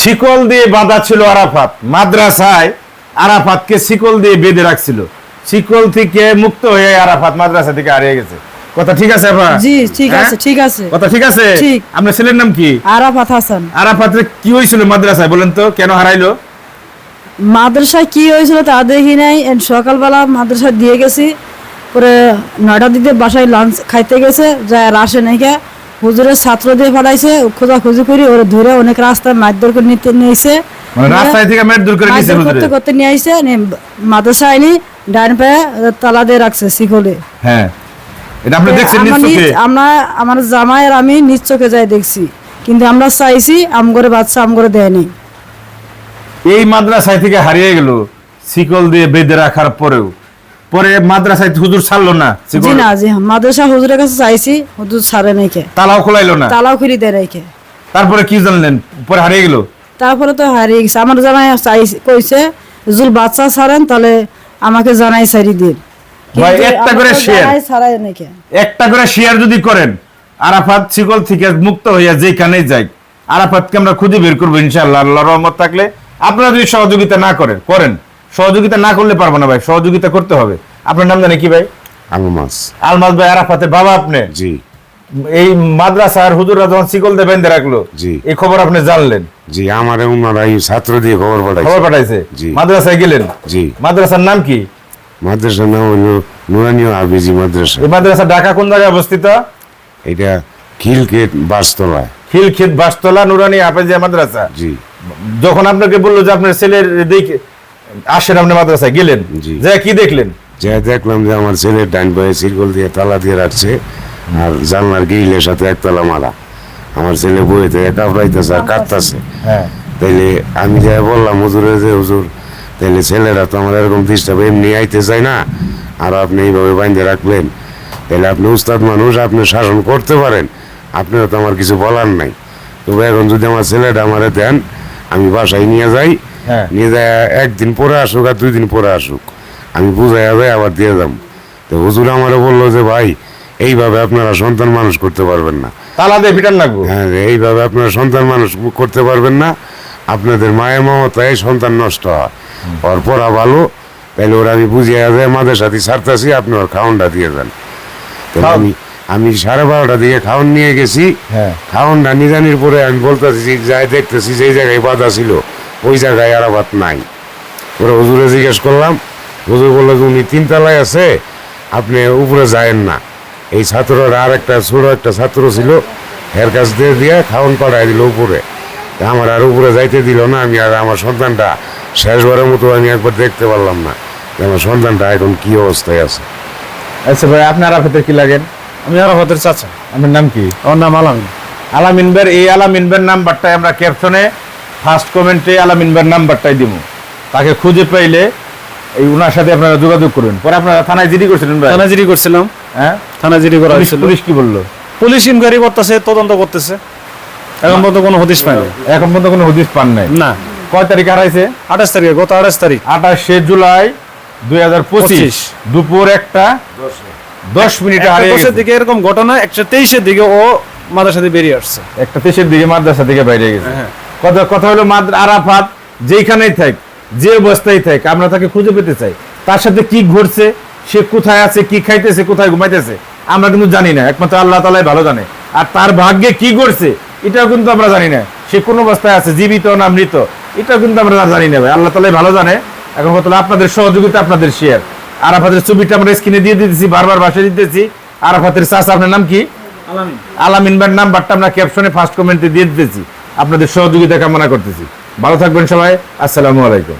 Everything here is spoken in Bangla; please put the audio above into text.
শিকল দিয়ে বাঁধা ছিল আরাফাত। মাদ্রাসায় আরাফাতকে শিকল দিয়ে বেঁধে রাখছিল। শিকল থেকে মুক্ত হয়ে আরাফাত মাদ্রাসা থেকে হারিয়ে গেছে। কথা ঠিক আছে আপা জি ঠিক হ্যাঁ? আছে ঠিক আছে। কথা ঠিক আছে? ঠিক। আপনার ছেলের নাম কি? আরাফাত হাসান। আরাফাতের কি হয়েছিল মাদ্রাসায় বলেন তো? কেন হারাইলো? মাদ্রাসায় কি হয়েছিল তা দেখি নাই। সকালবেলা মাদ্রাসায় দিয়ে গেছি। পরে নয়টা দিতে বাসায় লাঞ্চ খাইতে গেছে যা আসে নাকি হুজুরের ছাত্র দিয়ে পাঠাইছে খোঁজা খুঁজি করি ওরা ধরে অনেক রাস্তায় মারধর করে নিতে নিয়েছে। মানে রাস্তায় থেকে মেট করে নিয়েছে করতে করতে নিয়ে আইছে নিয়ে মাদ্রাসায় আইনি ডাইন পায়ে তালা দিয়ে রাখছে শিকলে। হ্যাঁ। এটা আপনি দেখছেন নিজ আমার আমরা আমার জামাই আর আমি নিজ চোখে যাই দেখছি কিন্তু আমরা চাইছি আমগরে বাচ্চা আমগরে দেয়নি। এই মাদ্রাসায় থেকে হারিয়ে গেল শিকল দিয়ে বেঁধে রাখার পরেও। পরে মাদ্রাসায় হুজুর ছাড়লো না? জি না জি মাদ্রাসা হুজুরের কাছে চাইছি হুজুর ছাড়ে নাই কে। তালাও খোলাইলো না? তালাও খুলি দেয় রেখে তারপরে কি জানলেন? পরে হারিয়ে গেল? তারপরে তো হারিয়ে গেছে। আমার জামাই চাইছে কইছে জুল বাচ্চা ছাড়েন তাহলে আমাকে জানাই সারি দিন। ভাই, একটা করে শেয়ার জানাই একটা করে শেয়ার যদি করেন আরাফাত শিকল থেকে মুক্ত হইয়া যেখানেই যাই আরাফাতকে আমরা খুঁজে বের করব ইনশাআল্লাহ আল্লাহ রহমত থাকলে। আপনারা যদি সহযোগিতা না করেন করেন। সহযোগিতা না করলে পারব না ভাই সহযোগিতা করতে হবে। আপনার নাম জানে কি ভাই? আলমাস। আলমাজ ভাই আরাফাতে বাবা আপনি? জি। এই মাদ্রাসার হুজুররা যখন দিয়ে বেঁধে রাখল জি। এই খবর আপনি জানলেন? জি আমার ওনারা ছাত্র দিয়ে খবর পাঠাইছে। খবর পাঠাইছে? জি। মাদ্রাসায় গেলেন? জি। মাদ্রাসার নাম কি? মাদ্রাসার নাম হইল নুরানীয় আবিজি মাদ্রাসা। এই মাদ্রাসা ঢাকা কোন জায়গায় অবস্থিত? এটা খিলকেট বাসতলায়। খিলক্ষেত বাসতলা নুরানি হাফেজিয়া মাদ্রাসা। জি। যখন আপনাকে বলল যে আপনার ছেলের দেখে আসেন আপনি মাদ্রাসায় গেলেন। যে কি দেখলেন? যা দেখলাম যে আমার ছেলের ডান পায়ে সিরকল দিয়ে তালা দিয়ে রাখছে আর জানলার গিরিলের সাথে একতলা মারা। আমার ছেলে বইতে কাপড়াইতেছে আর কাঁদতেছে। হ্যাঁ। তাইলে আমি যা বললাম হুজুরে যে হুজুর তাইলে ছেলেরা তো আমার এরকম ডিস্টার্ব এমনি আইতে চায় না। আর আপনি এইভাবে বাইন্ধে রাখলেন। তাহলে আপনি উস্তাদ মানুষ আপনি শাসন করতে পারেন। আপনারও তো আমার কিছু বলার নাই। তবে এখন যদি আমার ছেলেটা আমারে দেন আমি বাসায় নিয়ে যাই। নিয়ে যায় একদিন পরে আসুক আর দুই দিন পরে আসুক। আমি বুঝাই যাই আবার দিয়ে যাম। তো হুজুর আমারও বলল যে ভাই এইভাবে আপনারা সন্তান মানুষ করতে পারবেন না। তালা দিয়ে ফিটান লাগবো হ্যাঁ এইভাবে আপনারা সন্তান মানুষ করতে পারবেন না। আপনাদের মায়ের মমতায় সন্তান নষ্ট হয়। ওর পড়া ভালো তাইলে ওরা আমি বুঝিয়ে যায় আমাদের সাথে ছাড়তেছি আপনি ওর খাওয়ানটা দিয়ে দেন তাহলে আমি আমি সাড়ে বারোটা দিকে খাওয়ান নিয়ে গেছি। হ্যাঁ। খাওয়ানটা নিজানির পরে আমি বলতেছি যাই দেখতেছি যেই জায়গায় বাধা ছিল ওই জায়গায় আরাবাত নাই। ওরা হুজুরে জিজ্ঞেস করলাম হুজুর বলল যে উনি তিনতলায় আছে আপনি উপরে যায়েন না। এই ছাত্ররা আর একটা ছোট একটা ছাত্র ছিল এর কাছ দিয়ে দিয়ে খাওয়ান পাঠাই দিল উপরে। তা আমার আর উপরে যাইতে দিল না আমি আর আমার সন্তানটা শেষবারের মতো আমি একবার দেখতে পারলাম না যে আমার সন্তানটা এখন কি অবস্থায় আছে। আচ্ছা ভাই আপনি আরাফাতের কি লাগেন? আমি আরাফাতের চাচা। আমার নাম কি? আমার নাম আলামিন। আলামিনবের এই আলামিনবের নাম্বারটাই আমরা ক্যাপশনে ফার্স্ট কমেন্টে আলামিনবের নাম্বারটাই দিব তাকে খুঁজে পাইলে এই উনার সাথে আপনারা যোগাযোগ করুন। পরে আপনারা থানায় জিডি করছিলেন ভাই? থানা জিডি করছিলাম। হ্যাঁ? থানা জিডি করা হয়েছিল। পুলিশ কি বলল? পুলিশ ইনকোয়ারি করতেছে তদন্ত করতেছে। এখন পর্যন্ত কোনো হদিশ পাইনি। এখন পর্যন্ত কোনো হদিস পান নাই। না। কয় তারিখ হারাইছে? আঠাশ তারিখে গত আঠাশ তারিখ। আঠাশে জুলাই দুই হাজার পঁচিশ। দুপুর একটা দশ মিনিটে হারিয়ে দিকে এরকম ঘটনা একশো তেইশের দিকে ও মাদের সাথে বেরিয়ে আসছে। একটা দেশের দিকে মাদ্রাসা থেকে বাইরে গেছে। হ্যাঁ। কথা কথা হলো মাদ্র আরাফাত যেখানেই থাক যে অবস্থায় থাক আমরা তাকে খুঁজে পেতে চাই। তার সাথে কি ঘটছে সে কোথায় আছে কি খাইতেছে কোথায় ঘুমাইতেছে আমরা কিন্তু জানি না। একমাত্র আল্লাহ তালাই ভালো জানে। আর তার ভাগ্যে কি ঘটছে এটাও কিন্তু আমরা জানি না। সে কোন অবস্থায় আছে জীবিত না মৃত এটাও কিন্তু আমরা জানি না ভাই। আল্লাহ তালাই ভালো জানে। এখন হলো আপনাদের সহযোগিতা আপনাদের শেয়ার আরাফাতের ছবিটা আমরা স্ক্রিনে দিয়ে দিতেছি বারবার বাসে দিতেছি। আরাফাতের চাষা আপনার নাম কি? আলামিন। ভাইয়ের নাম্বারটা আমরা ক্যাপশনে ফার্স্ট কমেন্টে দিয়ে দিতেছি। আপনাদের সহযোগিতা কামনা করতেছি। ভালো থাকবেন সবাই। আসসালামু আলাইকুম।